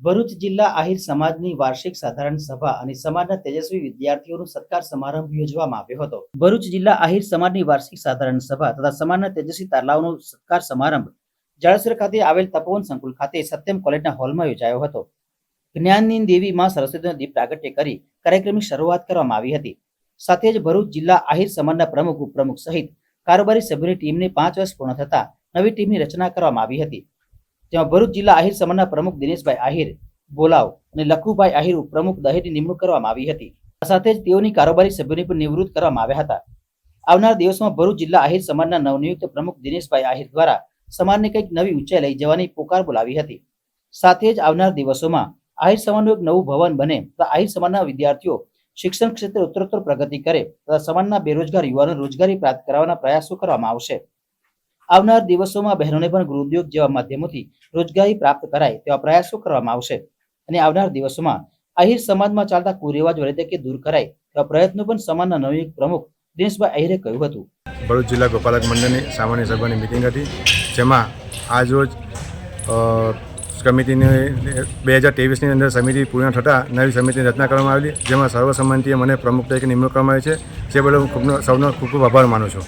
ભરૂચ જિલ્લા આહિર સમાજની વાર્ષિક સાધારણ સભા અને સમાજના તેજસ્વી વિદ્યાર્થીઓનો સત્કાર સમારંભ યોજવામાં આવ્યો હતો. ભરૂચ જિલ્લા આહિર સમાજની વાર્ષિક સાધારણ સભા તથા સમાજના તેજસ્વી તારલાઓનો સત્કાર સમારંભ જળસર ખાતે આવેલ તપોવન સંકુલ ખાતે સત્યમ કોલેજના હોલમાં યોજાયો હતો. જ્ઞાનની દેવી માં સરસ્વતીનો દીપ પ્રાગટ્ય કરી કાર્યક્રમની શરૂઆત કરવામાં આવી હતી. સાથે જ ભરૂચ જિલ્લા આહિર સમાજના પ્રમુખ, ઉપપ્રમુખ સહિત કારોબારી સભ્યોની ટીમને પાંચ વર્ષ પૂર્ણ થતા નવી ટીમની રચના કરવામાં આવી હતી. તેમાં ભરૂચ જિલ્લા આહિર સમાજના પ્રમુખ દિનેશભાઈ આહિર, બોલાવ અને લખુભાઈ આહિર પ્રમુખ દહેરની નિમણૂક કરવામાં આવી હતી. આ સાથે જ તેઓની કારોબારી સભ્યોની પણ નિવૃત્ત કરવામાં આવ્યા હતા. આવનાર દિવસમાં ભરૂચ જિલ્લા આહિર સમાજના નવનિયુક્ત પ્રમુખ દિનેશભાઈ આહિર દ્વારા સમાજને કંઈક નવી ઊંચાઈ લઈ જવાની પોકાર બોલાવી હતી. સાથે જ આવનાર દિવસોમાં આહિર સમાજનું એક નવું ભવન બને તથા આહિર સમાજના વિદ્યાર્થીઓ શિક્ષણ ક્ષેત્રે ઉત્તરોત્તર પ્રગતિ કરે તથા સમાજના બેરોજગાર યુવાનો રોજગારી પ્રાપ્ત કરવાના પ્રયાસો કરવામાં આવશે. આવનાર દિવસોમાં બહેનોને પણ ગૃહોદ્યોગ જેવા માધ્યમોથી રોજગારી પ્રાપ્ત કરાય તેવા પ્રયાસો કરવામાં આવશે. અને આવનાર દિવસોમાં આહિર સમાજમાં ચાલતા કુરિવાજ કે દૂર કરાય તેવા પ્રયત્નો પણ સમાજના નવયુગ પ્રમુખ દિનેશભાઈ આહિરે કહ્યું હતું. ભરૂચ જિલ્લા ગોપાલક મંડળની સામાન્ય સભાની મિટિંગ હતી, જેમાં આજરોજ સમિતિને, બે હજાર ત્રેવીસની અંદર સમિતિ પૂર્ણ થતાં નવી સમિતિની રચના કરવામાં આવેલી, જેમાં સર્વસંમતિએ મને પ્રમુખ તરીકે નિમણૂક કરવામાં આવી છે. જે બદલ હું ખૂબ સૌનો ખૂબ ખૂબ આભાર માનું છું.